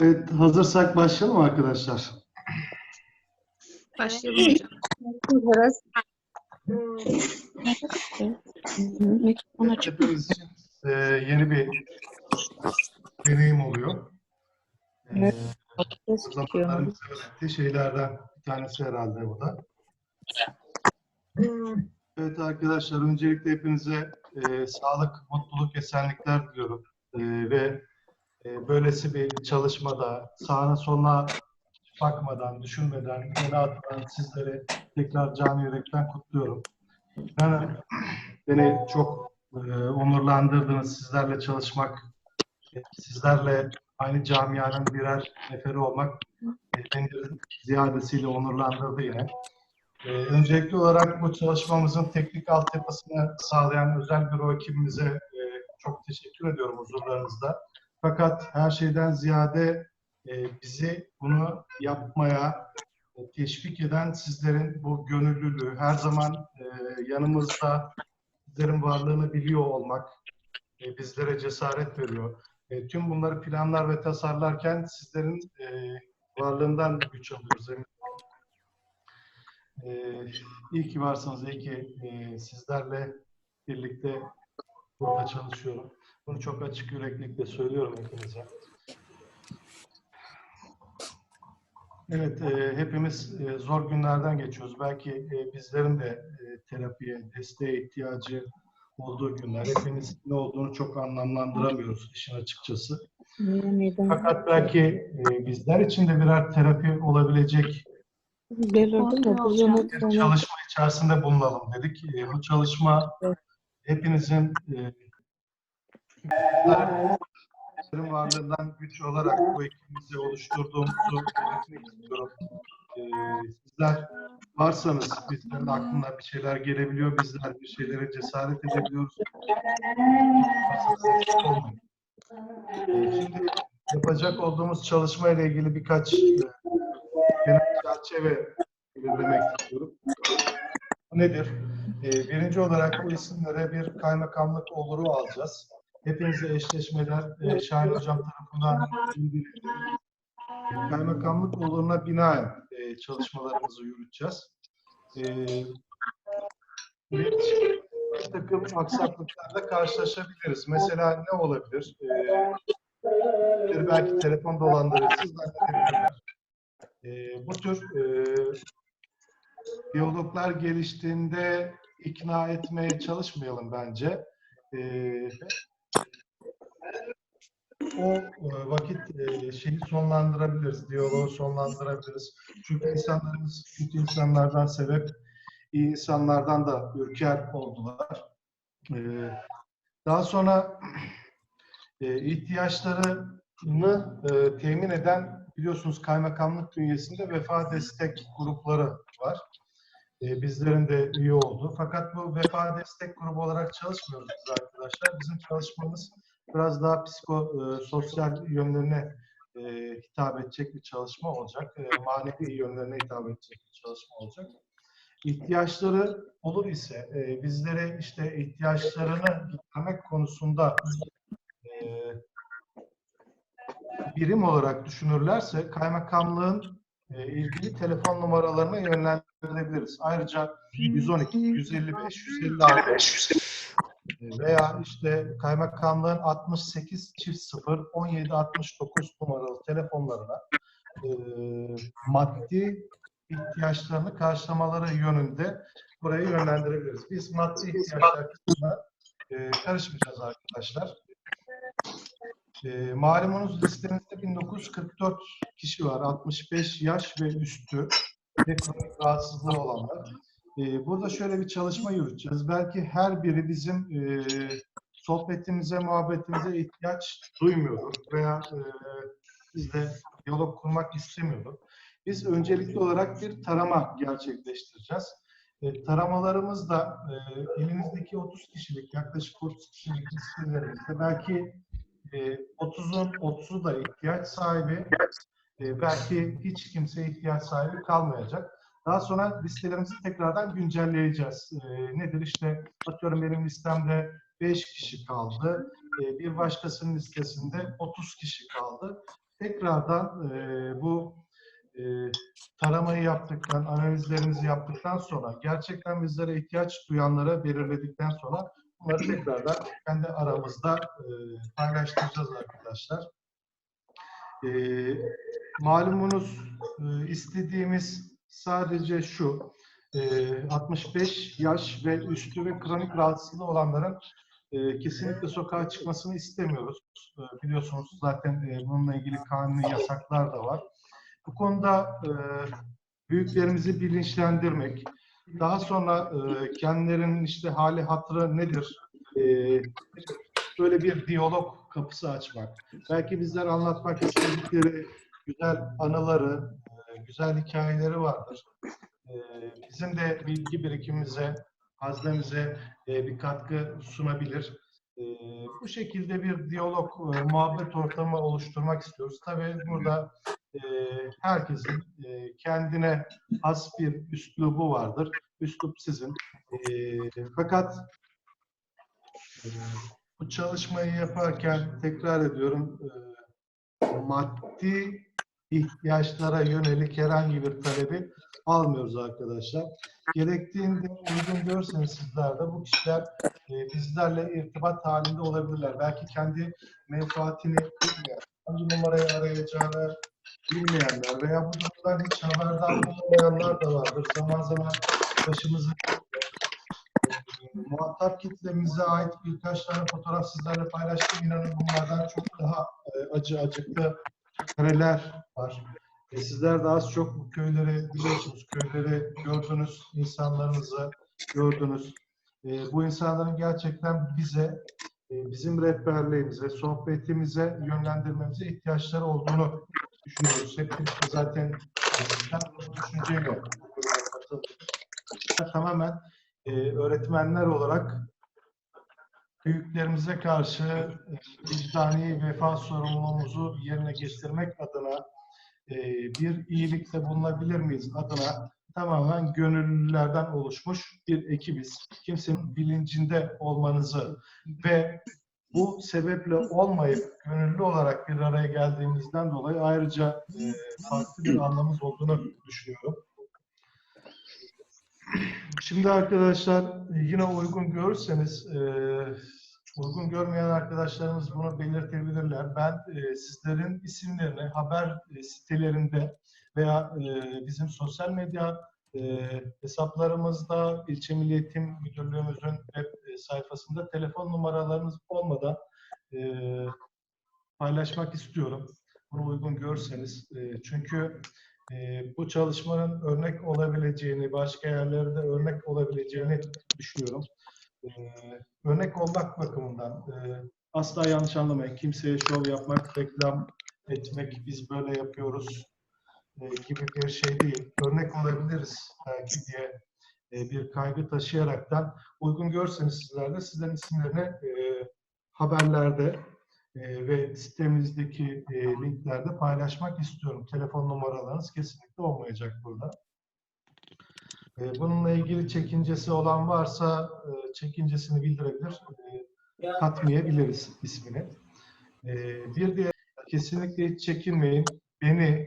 Evet, hazırsak başlayalım arkadaşlar. Başlayalım hocam. Hazırız. Mikrofon açık. hepimiz için e, yeni bir deneyim oluyor. E, Evet. Zamanların öğrettiği şeylerden bir tanesi herhalde bu da. Evet arkadaşlar, öncelikle hepinize e, sağlık, mutluluk, esenlikler diliyorum. E, ve e, böylesi bir çalışmada sağına soluna bakmadan, düşünmeden, yeni atılan sizleri tekrar canı yürekten kutluyorum. Yani beni çok e, onurlandırdınız sizlerle çalışmak, e, sizlerle aynı camianın birer neferi olmak e, beni ziyadesiyle onurlandırdı yine. Ee, öncelikli olarak bu çalışmamızın teknik altyapısını sağlayan özel büro ekibimize e, çok teşekkür ediyorum huzurlarınızda. Fakat her şeyden ziyade e, bizi bunu yapmaya e, teşvik eden sizlerin bu gönüllülüğü, her zaman e, yanımızda sizlerin varlığını biliyor olmak e, bizlere cesaret veriyor. E, tüm bunları planlar ve tasarlarken sizlerin e, varlığından güç alıyoruz. emin ee, iyi ki varsınız, iyi ki e, sizlerle birlikte burada çalışıyorum. Bunu çok açık yüreklilikle söylüyorum hepinize. Evet, e, hepimiz e, zor günlerden geçiyoruz. Belki e, bizlerin de e, terapiye, desteğe ihtiyacı olduğu günler. Hepimiz ne olduğunu çok anlamlandıramıyoruz işin açıkçası. Fakat belki e, bizler için de birer terapi olabilecek bir çalışma içerisinde bulunalım dedik. E, bu çalışma hepinizin e, sizlerin varlığından güç olarak bu ekibimizi oluşturduğumuzu belirtmek istiyorum. E, sizler varsanız bizlerin aklına bir şeyler gelebiliyor, bizler bir şeylere cesaret edebiliyoruz. Varsanız eksik olmayın. E, şimdi yapacak olduğumuz çalışma ile ilgili birkaç e, genel çerçeve belirlemek istiyorum. Bu nedir? Ee, birinci olarak bu isimlere bir kaymakamlık oluru alacağız. Hepinize eşleşmeler e, Şahin Hocam tarafından. Kaymakamlık oluruna binaen e, çalışmalarımızı yürüteceğiz. E, bir takım aksaklıklarla karşılaşabiliriz. Mesela ne olabilir? E, belki telefon dolandırıcısı zannedebilirler. E, bu tür e, diyaloglar geliştiğinde ikna etmeye çalışmayalım bence. E, o e, vakit e, şeyi sonlandırabiliriz, diyaloğu sonlandırabiliriz. Çünkü insanlarımız kötü insanlardan sebep, iyi insanlardan da ürker oldular. E, daha sonra ihtiyaçlarını temin eden biliyorsunuz kaymakamlık bünyesinde vefa destek grupları var. E, bizlerin de üye olduğu. Fakat bu vefa destek grubu olarak çalışmıyoruz biz arkadaşlar. Bizim çalışmamız biraz daha psiko, e, yönlerine e, hitap edecek bir çalışma olacak. E, manevi yönlerine hitap edecek bir çalışma olacak. İhtiyaçları olur ise bizlere işte ihtiyaçlarını gidermek konusunda birim olarak düşünürlerse kaymakamlığın ilgili telefon numaralarına yönlendirebiliriz. Ayrıca 112, 155, 156 e, veya işte kaymakamlığın 68 çift 0 17 69 numaralı telefonlarına e, maddi ihtiyaçlarını karşılamaları yönünde burayı yönlendirebiliriz. Biz maddi ihtiyaçlar kısmına e, karışmayacağız arkadaşlar. E, malumunuz listemizde 1944 kişi var. 65 yaş ve üstü ve kronik rahatsızlığı olanlar. E, burada şöyle bir çalışma yürüteceğiz. Belki her biri bizim e, sohbetimize, muhabbetimize ihtiyaç duymuyordur veya e, bizle diyalog kurmak istemiyordur. Biz öncelikli olarak bir tarama gerçekleştireceğiz. E, taramalarımız da e, elimizdeki 30 kişilik, yaklaşık 30 kişilik listelerimizde belki 30'un 30'u da ihtiyaç sahibi, e, belki hiç kimse ihtiyaç sahibi kalmayacak. Daha sonra listelerimizi tekrardan güncelleyeceğiz. E, nedir işte atıyorum benim listemde 5 kişi kaldı, bir başkasının listesinde 30 kişi kaldı. tekrardan e, bu e, taramayı yaptıktan, analizlerimizi yaptıktan sonra gerçekten bizlere ihtiyaç duyanlara belirledikten sonra bunları tekrardan kendi aramızda e, paylaştıracağız arkadaşlar. E, malumunuz e, istediğimiz sadece şu, e, 65 yaş ve üstü ve kronik rahatsızlığı olanların e, kesinlikle sokağa çıkmasını istemiyoruz. E, biliyorsunuz zaten e, bununla ilgili kanuni yasaklar da var. Bu konuda e, büyüklerimizi bilinçlendirmek, daha sonra e, kendilerinin işte hali hatırı nedir? E, böyle bir diyalog kapısı açmak. Belki bizler anlatmak istedikleri güzel anıları, e, güzel hikayeleri vardır. E, bizim de bilgi birikimimize, haznemize e, bir katkı sunabilir. E, bu şekilde bir diyalog, e, muhabbet ortamı oluşturmak istiyoruz. Tabii burada e, herkesin e, kendine has bir üslubu vardır. Üslup sizin. E, fakat e, bu çalışmayı yaparken tekrar ediyorum e, maddi ihtiyaçlara yönelik herhangi bir talebi almıyoruz arkadaşlar. Gerektiğinde uygun görseniz sizler de bu kişiler e, bizlerle irtibat halinde olabilirler. Belki kendi menfaatini bilmeyen, hangi numarayı arayacağını bilmeyenler veya bu durumdan hiç haberdar olmayanlar da vardır. Zaman zaman başımızı muhatap kitlemize ait birkaç tane fotoğraf sizlerle paylaştım. İnanın bunlardan çok daha e, acı acıklı kareler var. E, sizler de az çok bu köyleri biliyorsunuz. Köyleri gördünüz, insanlarınızı gördünüz. E, bu insanların gerçekten bize, e, bizim rehberliğimize, sohbetimize yönlendirmemize ihtiyaçları olduğunu düşünüyoruz. Hepimiz zaten sizden bu düşünceyle. Tamamen e, öğretmenler olarak büyüklerimize karşı e, vicdani vefa sorumluluğumuzu yerine getirmek adına e, bir iyilikte bulunabilir miyiz adına tamamen gönüllülerden oluşmuş bir ekibiz. Kimsenin bilincinde olmanızı ve bu sebeple olmayıp gönüllü olarak bir araya geldiğimizden dolayı ayrıca e, farklı bir anlamımız olduğunu düşünüyorum. Şimdi arkadaşlar yine uygun görürseniz e, uygun görmeyen arkadaşlarımız bunu belirtebilirler. Ben e, sizlerin isimlerini haber e, sitelerinde veya e, bizim sosyal medya e, hesaplarımızda ilçe Milli Eğitim Müdürlüğümüzün web e, sayfasında telefon numaralarınız olmadan e, paylaşmak istiyorum. Bunu uygun görseniz. E, çünkü e, bu çalışmanın örnek olabileceğini, başka yerlerde örnek olabileceğini düşünüyorum. E, örnek olmak bakımından e, asla yanlış anlamayın. Kimseye şov yapmak, reklam etmek, biz böyle yapıyoruz e, gibi bir şey değil. Örnek olabiliriz belki diye e, bir kaygı taşıyaraktan uygun görseniz sizler de sizlerin isimlerini e, haberlerde e, ve sitemizdeki e, linklerde paylaşmak istiyorum. Telefon numaralarınız kesinlikle olmayacak burada. E, bununla ilgili çekincesi olan varsa e, çekincesini bildirebilir. E, katmayabiliriz ismini. E, bir diğer kesinlikle hiç çekinmeyin. Beni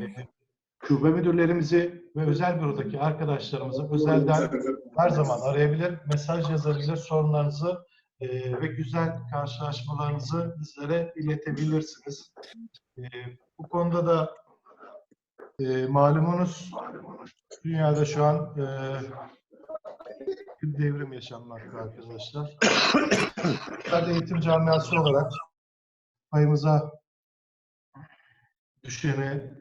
e, şube müdürlerimizi ve özel bürodaki arkadaşlarımızı özelden her zaman arayabilir, mesaj yazabilir, sorunlarınızı e, ve güzel karşılaşmalarınızı bizlere iletebilirsiniz. E, bu konuda da e, malumunuz dünyada şu an e, bir devrim yaşanmakta arkadaşlar. Bizler eğitim camiası olarak payımıza düşeni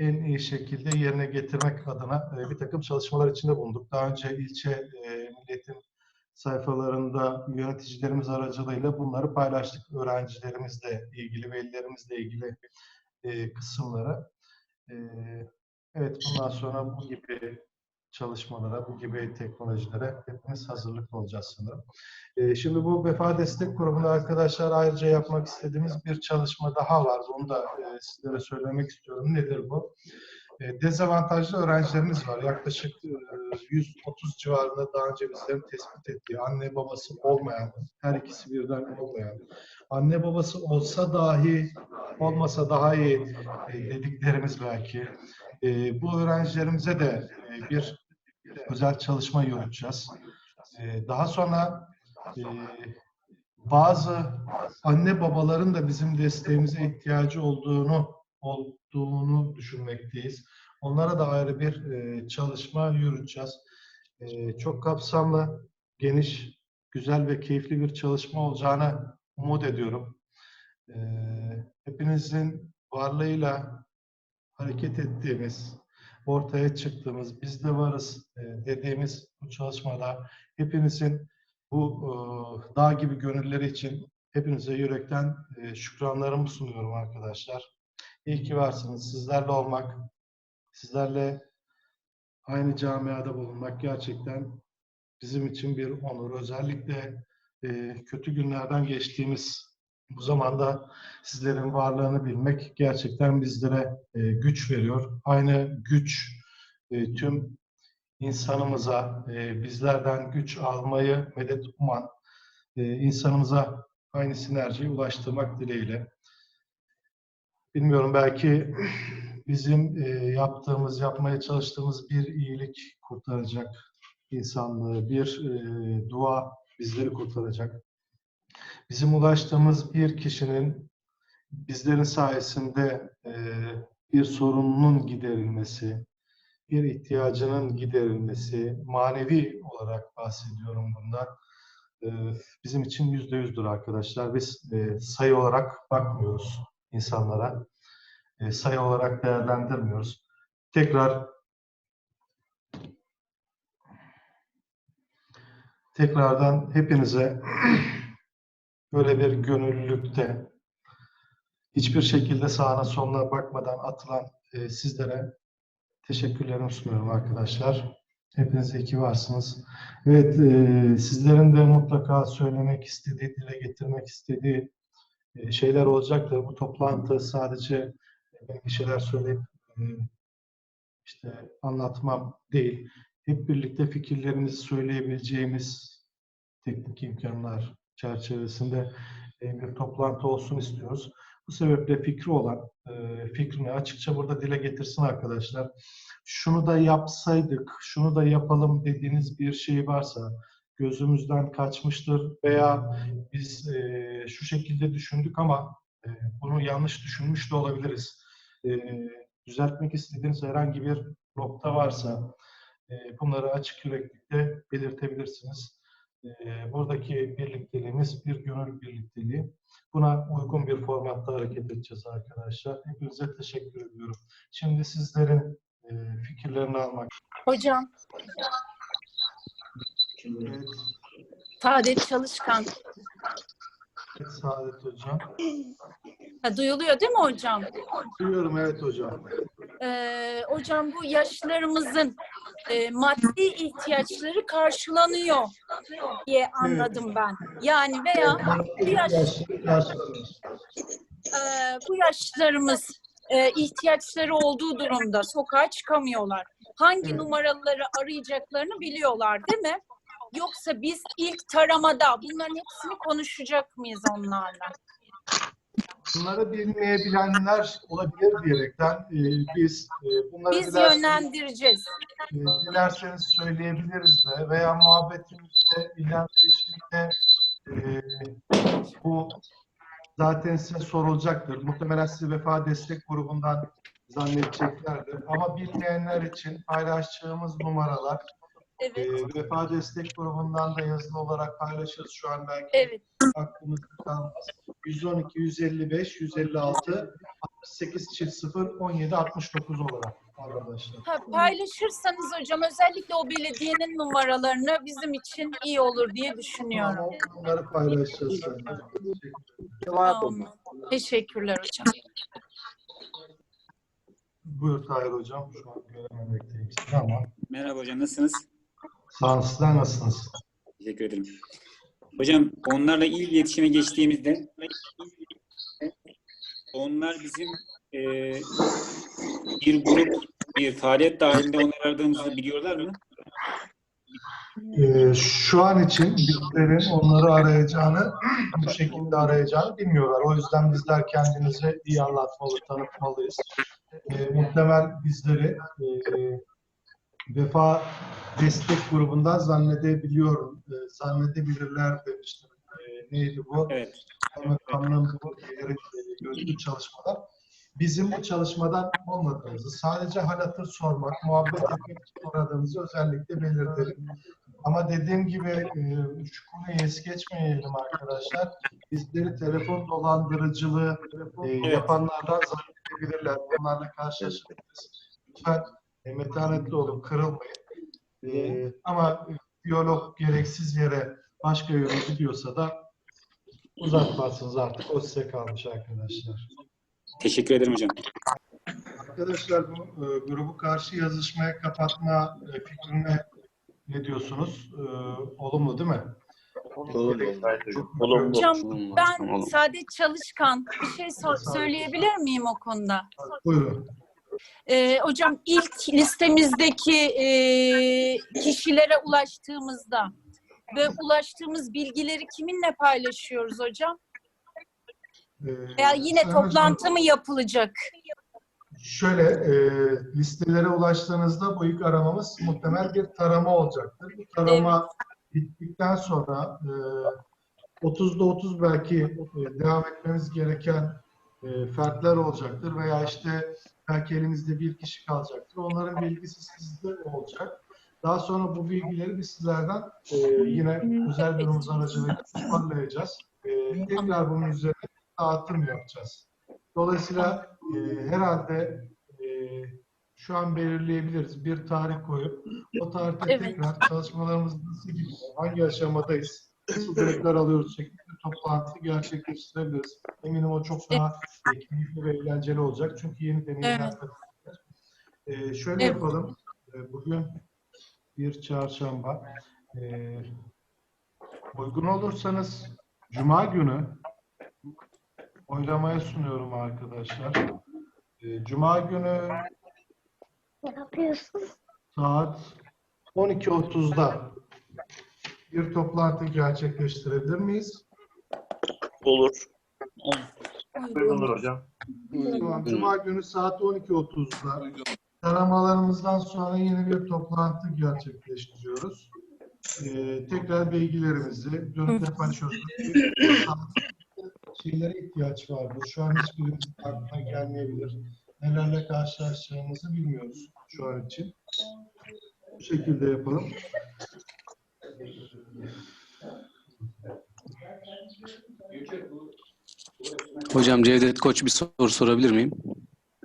en iyi şekilde yerine getirmek adına e, bir takım çalışmalar içinde bulunduk. Daha önce ilçe e, milletin sayfalarında yöneticilerimiz aracılığıyla bunları paylaştık. Öğrencilerimizle ilgili, velilerimizle ilgili e, kısımları. E, evet, bundan sonra bu gibi çalışmalara, bu gibi teknolojilere hepimiz hazırlıklı olacağız sanırım. E, şimdi bu vefa destek grubunda arkadaşlar ayrıca yapmak istediğimiz bir çalışma daha var. Onu da e, sizlere söylemek istiyorum. Nedir bu? e, dezavantajlı öğrencilerimiz var. Yaklaşık e, 130 civarında daha önce bizlerin tespit ettiği anne babası olmayan, her ikisi birden olmayan, anne babası olsa dahi olmasa daha iyi e, dediklerimiz belki. E, bu öğrencilerimize de e, bir özel çalışma yürüteceğiz. E, daha sonra e, bazı anne babaların da bizim desteğimize ihtiyacı olduğunu olduğunu düşünmekteyiz. Onlara da ayrı bir e, çalışma yürüteceğiz. E, çok kapsamlı, geniş, güzel ve keyifli bir çalışma olacağını umut ediyorum. Hepinizin varlığıyla hareket ettiğimiz, ortaya çıktığımız, biz de varız e, dediğimiz bu çalışmada hepinizin bu e, dağ gibi gönülleri için hepinize yürekten e, şükranlarımı sunuyorum arkadaşlar. İyi ki varsınız. Sizlerle olmak, sizlerle aynı camiada bulunmak gerçekten bizim için bir onur. Özellikle kötü günlerden geçtiğimiz bu zamanda sizlerin varlığını bilmek gerçekten bizlere e, güç veriyor. Aynı güç e, tüm insanımıza, e, bizlerden güç almayı medet uman e, insanımıza aynı sinerjiyi ulaştırmak dileğiyle. Bilmiyorum belki bizim e, yaptığımız, yapmaya çalıştığımız bir iyilik kurtaracak insanlığı, bir e, dua bizleri kurtaracak. Bizim ulaştığımız bir kişinin bizlerin sayesinde e, bir sorununun giderilmesi, bir ihtiyacının giderilmesi, manevi olarak bahsediyorum bundan. Ee, Bizim için yüzde yüzdür arkadaşlar. Biz e, sayı olarak bakmıyoruz insanlara. E, Sayı olarak değerlendirmiyoruz. Tekrar tekrardan hepinize böyle bir gönüllülükte hiçbir şekilde sağına soluna bakmadan atılan e, sizlere teşekkürlerimi sunuyorum arkadaşlar. Hepiniz iyi ki varsınız. Evet, e, sizlerin de mutlaka söylemek istediği, dile getirmek istediği e, şeyler olacaktır. Bu toplantı sadece ben bir şeyler söyleyip e, işte anlatmam değil. Hep birlikte fikirlerimizi söyleyebileceğimiz teknik imkanlar çerçevesinde e, bir toplantı olsun istiyoruz. Bu sebeple fikri olan e, fikrini açıkça burada dile getirsin arkadaşlar. Şunu da yapsaydık, şunu da yapalım dediğiniz bir şey varsa gözümüzden kaçmıştır veya biz e, şu şekilde düşündük ama bunu yanlış düşünmüş de olabiliriz. Düzeltmek istediğiniz herhangi bir nokta varsa bunları açık yüreklikle belirtebilirsiniz. E, buradaki birlikteliğimiz bir gönül birlikteliği. Buna uygun bir formatta hareket edeceğiz arkadaşlar. Hepinize teşekkür ediyorum. Şimdi sizlerin e, fikirlerini almak. Hocam, Evet, Saadet Çalışkan. Saadet Hocam. Ha, duyuluyor değil mi hocam? Duyuyorum evet hocam. Ee, hocam bu yaşlarımızın e, maddi ihtiyaçları karşılanıyor diye anladım ben. Yani veya bu, yaş, e, bu yaşlarımız e, ihtiyaçları olduğu durumda sokağa çıkamıyorlar. Hangi numaraları arayacaklarını biliyorlar değil mi? Yoksa biz ilk taramada bunların hepsini konuşacak mıyız onlarla? Bunları bilmeyebilenler olabilir diyerekten e, biz e, bunları Biz dilerseniz- yönlendireceğiz. E, dilerseniz söyleyebiliriz de veya muhabbetimizde, ilerleyişinde e, bu zaten size sorulacaktır. Muhtemelen sizi Vefa Destek Grubu'ndan zannedeceklerdir. Ama bilmeyenler için paylaşacağımız numaralar Evet. e, Vefa Destek Grubu'ndan da yazılı olarak paylaşırız. Şu an belki Evet. aklımızda kalmaz. 112, 155, 156, 68 çift 0, 17, 69 olarak arkadaşlar. Ha, paylaşırsanız hocam özellikle o belediyenin numaralarını bizim için iyi olur diye düşünüyorum. Tamam, Bunları paylaşacağız. Tamam. Teşekkürler hocam. Buyur Tahir Hocam. Şu an görememekteyim. Tamam. Merhaba hocam nasılsınız? Sağ olun. Sizler nasılsınız? Teşekkür ederim. Hocam onlarla il iletişime geçtiğimizde onlar bizim e, bir grup bir faaliyet dahilinde onları aradığımızı biliyorlar mı? Ee, şu an için bizlerin onları arayacağını, bu şekilde arayacağını bilmiyorlar. O yüzden bizler kendimizi iyi anlatmalı, tanıtmalıyız. Ee, muhtemel bizleri e, Vefa Destek Grubu'ndan zannedebiliyorum, e, zannedebilirler demiştim. E, neydi bu? Evet. Kaymakamlığın bu ileri yönelik çalışmalar. Bizim bu çalışmadan olmadığımızı, sadece hal hatır sormak, muhabbet etmek için özellikle belirtelim. Ama dediğim gibi e, şu konuyu es geçmeyelim arkadaşlar. Bizleri telefon dolandırıcılığı e, yapanlardan zannedebilirler. Onlarla karşılaşabiliriz. Lütfen e, metanetli olun, kırılmayın. E, ama biyolog gereksiz yere başka yöne gidiyorsa da uzatmazsınız artık. O size kalmış arkadaşlar. Teşekkür ederim hocam. Arkadaşlar bu e, grubu karşı yazışmaya kapatma e, fikrine ne diyorsunuz? E, olumlu değil mi? Olumlu. Hocam Olumlu, ben. Saadet Çalışkan bir şey so- söyleyebilir miyim o konuda? Buyurun. Ee, hocam ilk listemizdeki e, kişilere ulaştığımızda ve ulaştığımız bilgileri kiminle paylaşıyoruz hocam? E, Veya yine Sayın toplantı Hocam, mı yapılacak? Şöyle e, listelere ulaştığınızda bu ilk aramamız muhtemel bir tarama olacaktır. Bu tarama bittikten sonra e, 30'da 30 belki e, devam etmemiz gereken e, fertler olacaktır veya işte belki elimizde bir kişi kalacaktır. Onların bilgisi sizde olacak. Daha sonra bu bilgileri biz sizlerden e, yine özel birimiz aracılığıyla toparlayacağız. E, tekrar bunun üzerine dağıtım yapacağız. Dolayısıyla e, herhalde e, şu an belirleyebiliriz. Bir tarih koyup o tarihte Evet. tekrar çalışmalarımız nasıl gidiyor, hangi aşamadayız, bilgiler alıyoruz şeklinde toplantı gerçekleştirebiliriz. Eminim o çok daha e, keyifli ve eğlenceli olacak. Çünkü yeni deneyimler Evet. katılacak. E, şöyle Evet. yapalım. E, bugün bir çarşamba. E, uygun olursanız Cuma günü oylamaya sunuyorum arkadaşlar. Ee, Cuma günü Ne yapıyorsun? saat 12.30'da bir toplantı gerçekleştirebilir miyiz? Olur. Uygun. hocam. Tamam, Cuma günü saat 12.30'da taramalarımızdan sonra yeni bir toplantı gerçekleştiriyoruz. Ee, tekrar bilgilerimizi görüntüle paylaşıyoruz. Şeylere ihtiyaç vardır. Şu an hiçbirimizin aklına gelmeyebilir. Nelerle karşılaşacağımızı bilmiyoruz şu an için. Bu şekilde yapalım. Hocam Cevdet Koç bir soru sorabilir miyim?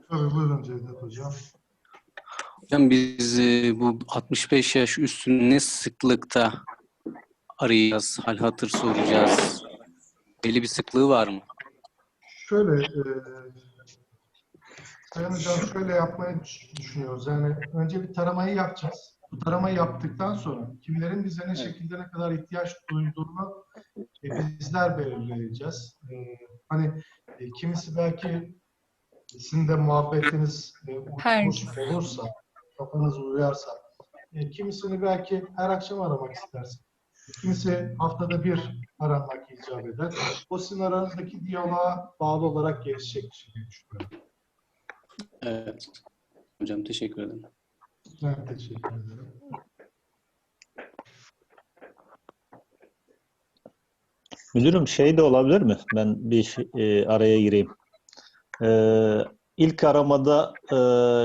Tabii buyurun Cevdet Hocam. Hocam biz e, bu 65 yaş üstünü ne sıklıkta arayacağız, hal hatır soracağız? Belli bir sıklığı var mı? Şöyle, e, Sayın Hocam şöyle yapmayı düş- düşünüyoruz. Yani önce bir taramayı yapacağız. Bu taramayı yaptıktan sonra kimilerin bize ne şekilde ne kadar ihtiyaç duyduğunu e, bizler belirleyeceğiz. E, hani e, kimisi belki sizin de muhabbetiniz e, Her uymuş olursa, kafanız uyarsa, e, kimisini belki her akşam aramak istersin. Kimisi haftada bir aranmak icap eder. O sizin aranızdaki diyaloğa bağlı olarak gelişecek bir şey diye düşünüyorum. Evet. Hocam teşekkür ederim. Ben teşekkür ederim. Müdürüm şey de olabilir mi? Ben bir şey- e, araya gireyim. Ee, ilk aramada e,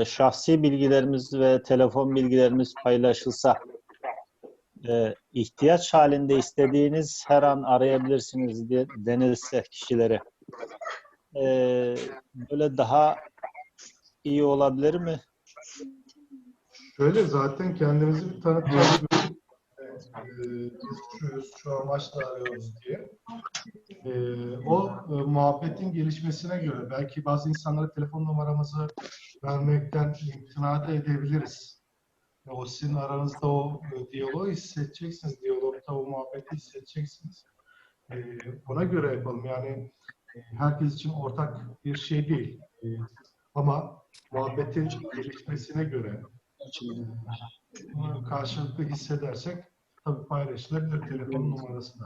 şahsi bilgilerimiz ve telefon bilgilerimiz paylaşılsa e, ihtiyaç halinde istediğiniz her an arayabilirsiniz diye denilse kişilere e, böyle daha iyi olabilir mi? Şöyle zaten kendimizi bir tanıtacağız. Ee, biz şuyuz, şu amaçla arıyoruz diye. Ee, o e, muhabbetin gelişmesine göre belki bazı insanlara telefon numaramızı vermekten imtina da edebiliriz. E, O sizin aranızda o e, diyaloğu hissedeceksiniz. Diyalogta o muhabbeti hissedeceksiniz. Ee, Ona göre yapalım. Yani e, herkes için ortak bir şey değil. E, Ama muhabbetin gelişmesine göre e, karşılıklı hissedersek tabii paylaşılabilir telefon numarası da.